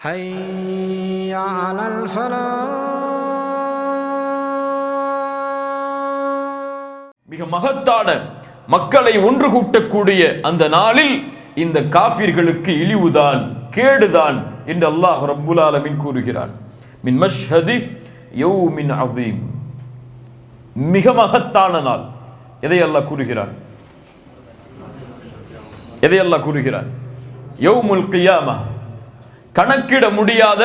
حي على الفلاح மிக மகத்தான மக்களை ஒன்று கூட்டக்கூடிய அந்த நாளில் இந்த காபிர்களுக்கு இழிவுதான் கேடுதான் என்று அல்லாஹ் ரப்புல் ஆலமீன் கூறுகிறான் மின் மஷ்ஹதி யௌமின் அதீம் மிக மகத்தான நாள் எதை அல்லாஹ் கூறுகிறான் எதை அல்லாஹ் கூறுகிறான் யௌமுல் கியாமா கணக்கிட முடியாத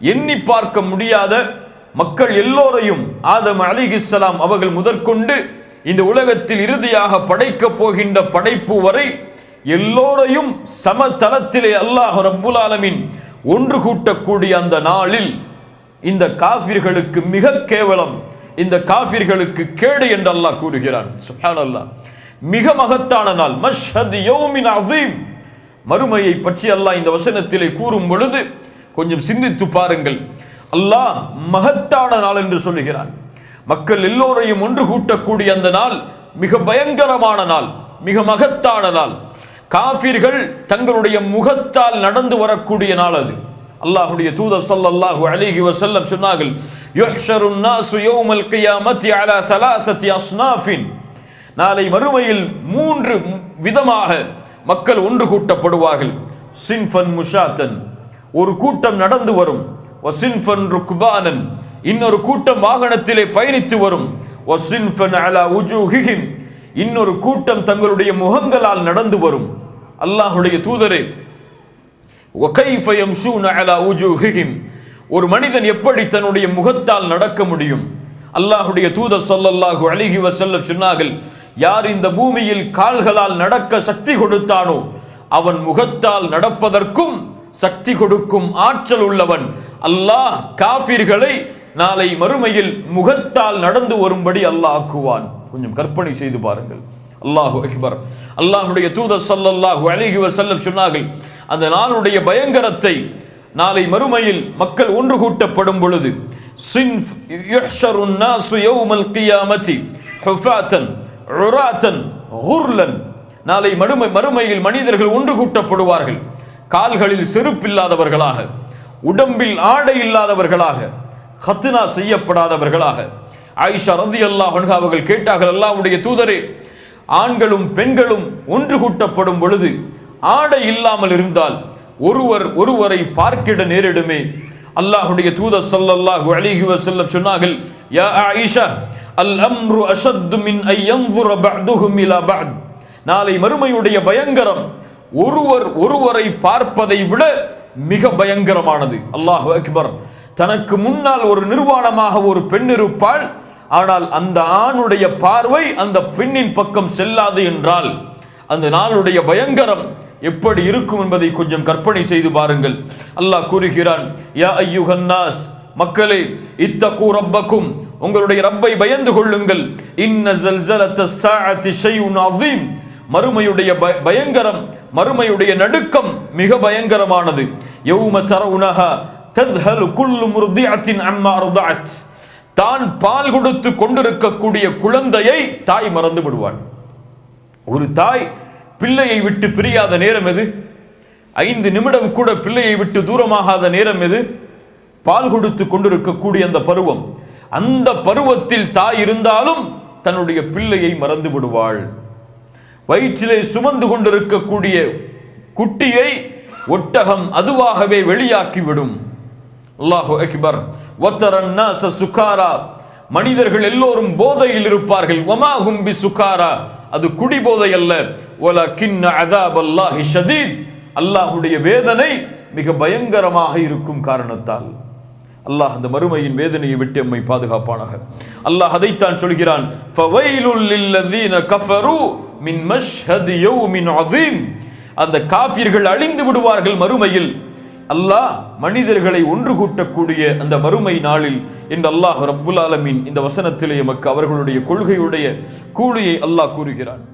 எண்ணி பார்க்க முடியாத மக்கள் எல்லோரையும் ஆதம் அலிகிஸ்லாம் அவர்கள் முதற்கொண்டு இந்த உலகத்தில் இறுதியாக படைக்கப் போகின்ற படைப்பு வரை எல்லோரையும் சமதளத்திலே அல்லாஹ் ரப்புல் ஆலமின் ஒன்று கூட்டக்கூடிய அந்த நாளில் இந்த காபிர்களுக்கு மிக கேவலம் இந்த காபிர்களுக்கு கேடு என்று அல்லாஹ் கூறுகிறான். சுப்ஹானல்லாஹ் மிக மகத்தான நாள். மஷ்ஹத் யௌமின் அசீம் மறுமையை பற்றி அல்லாஹ் இந்த வசனத்திலே கூறும் பொழுது கொஞ்சம் சிந்தித்து பாருங்கள். அல்லாஹ் மகத்தான நாள் என்று சொல்லுகிறார் மக்கள் எல்லோரையும் ஒன்று கூட்டக்கூடிய அந்த நாள் மிக பயங்கரமான நாள் மிக மகத்தான நாள். காபிர்கள் தங்களுடைய முகத்தால் நடந்து வரக்கூடிய நாள் அது. அல்லாஹுடைய தூதர் சல்லல்லாஹு அலைஹி வசல்லம் சொன்னார்கள் யுஹ்ஷருன் நாசு யௌமல் கியாமத்தி அலா சலாசத்தி அஸ்னாஃபின். நாளை மறுமையில் மூன்று விதமாக மக்கள் ஒன்று கூட்டப்படுவார்கள். சின்ஃபன் முஷாத்தன். ஒரு கூட்டம் நடந்து வரும். வசின்ஃபன் ருக்பானன். இன்னொரு கூட்டம் வாகனத்திலே பயணித்து வரும். வசின்ஃபன் அலா உஜூஹிஹிம். இன்னொரு கூட்டம் தங்களுடைய முகங்களால் நடந்து வரும். அல்லாஹுடைய தூதரே ஒகைஃபயம் ஷூன அலா உஜூஹிஹிம். ஒரு மனிதன் எப்படி தன்னுடைய முகத்தால் நடக்க முடியும்? அல்லாஹுடைய தூதர் சொல்லல்லாஹு அழகி வசல்ல சொன்னார்கள் யார் இந்த பூமியில் கால்களால் நடக்க சக்தி கொடுத்தானோ அவன் முகத்தால் நடப்பதற்கும் சக்தி கொடுக்கும் ஆற்றல் உள்ளவன். அல்லாஹ் காபிர்களை நாளை மறுமையில் முகத்தால் நடந்து வரும்படி அல்லாஹ் ஆக்குவான். கொஞ்சம் கற்பனை செய்து பாருங்கள். அல்லாஹு அக்பர். அல்லாஹுடைய தூதர் சல்லல்லாஹு அழகி செல்லம் சொன்னார்கள் அந்த நாளுடைய பயங்கரத்தை நாளை மறுமையில் மக்கள் ஒன்று கூட்டப்படும் பொழுது சின்ஃப் யுஹ்ஷருன் நாசு யௌமல் கியாமதி ஹுஃபாத்தன் ருராத்தன் குர்லன் நாளை மறுமை மறுமையில் மனிதர்கள் ஒன்று கூட்டப்படுவார்கள். கால்களில் செருப்பில்லாதவர்களாக உடம்பில் ஆடை இல்லாதவர்களாக ஹத்னா செய்யப்படாதவர்களாக. ஆயிஷா ரதி அல்லாஹ் அவர்கள் கேட்டார்கள் அல்லாவுடைய தூதரே ஆண்களும் பெண்களும் ஒன்று கூட்டப்படும் பொழுது ஆடை இல்லாமல் இருந்தால் ஒருவர் ஒருவரை பார்க்கிட நேரிடுமே. அல்லாஹுடைய தூதர் சல்லல்லாஹு அலைஹி வஸல்லம் சொன்னார்கள் யா ஆயிஷா அல் அம்ரு அஷத்து மின் ஐயங்குர யன்ظுர பஅதுஹும் இலா பஅத். நாளை மறுமையுடைய பயங்கரம் ஒருவர் ஒருவரை பார்ப்பதை விட மிக பயங்கரமானது. அல்லாஹ் அக்பர். தனக்கு முன்னால் ஒரு நிர்வாணமாக ஒரு பெண் இருப்பாள். ஆனால் அந்த ஆணுடைய பார்வை அந்த பெண்ணின் பக்கம் செல்லாது என்றால் அந்த நாளுடைய பயங்கரம் எப்படி இருக்கும் என்பதை கொஞ்சம் கற்பனை செய்து பாருங்கள். அல்லாஹ் கூறுகிறான் யா ஐயுகன்னாஸ் மக்களே இத்தகு ரப்பக்கும் உங்களுடைய ரப்பை பயந்து கொள்ளுங்கள். இன்ன மறுமையுடைய பயங்கரம் மறுமையுடைய நடுக்கம் மிக பயங்கரமானது. யௌம தரவுனஹா தத்ஹல் குல்லு முர்திஅத்தின் அம்மா அர்தஅத். தான் பால் கொடுத்து கொண்டிருக்கக்கூடிய குழந்தையை தாய் மறந்து விடுவாள். ஒரு தாய் பிள்ளையை விட்டு பிரியாத நேரம் எது? ஐந்து நிமிடம் கூட பிள்ளையை விட்டு தூரமாகாத நேரம் எது? பால் கொடுத்து கொண்டிருக்கக்கூடிய அந்த பருவம். அந்த பருவத்தில் தாய் இருந்தாலும் தன்னுடைய பிள்ளையை மறந்து விடுவாள். வயிற்றிலே சுமந்து கொண்டிருக்கக்கூடிய குட்டியை ஒட்டகம் அதுவாகவே வெளியாக்கிவிடும். அல்லாஹு அக்பர். வத்தரன் சுகாரா. மனிதர்கள் எல்லோரும் போதையில் இருப்பார்கள். ஒமா பி சுகாரா. அது குடி போதை அல்ல. ஒல கிண்ண அதாப் அல்லாஹி ஷதீத். அல்லாஹுடைய வேதனை மிக பயங்கரமாக இருக்கும் காரணத்தால். அல்லாஹ் அந்த மறுமையின் வேதனையை விட்டு எம்மை பாதுகாப்பானாக. அல்லாஹ் அதைத்தான் சொல்கிறான் கஃபரு அந்த காஃபிர்கள் அழிந்து விடுவார்கள் மறுமையில். அல்லாஹ் மனிதர்களை ஒன்று கூட்டக்கூடிய அந்த மறுமை நாளில் என்று அல்லாஹ் ரப்புல் ஆலமின் இந்த வசனத்திலே எமக்கு அவர்களுடைய கொள்கையுடைய கூலியை அல்லாஹ் கூறுகிறான்.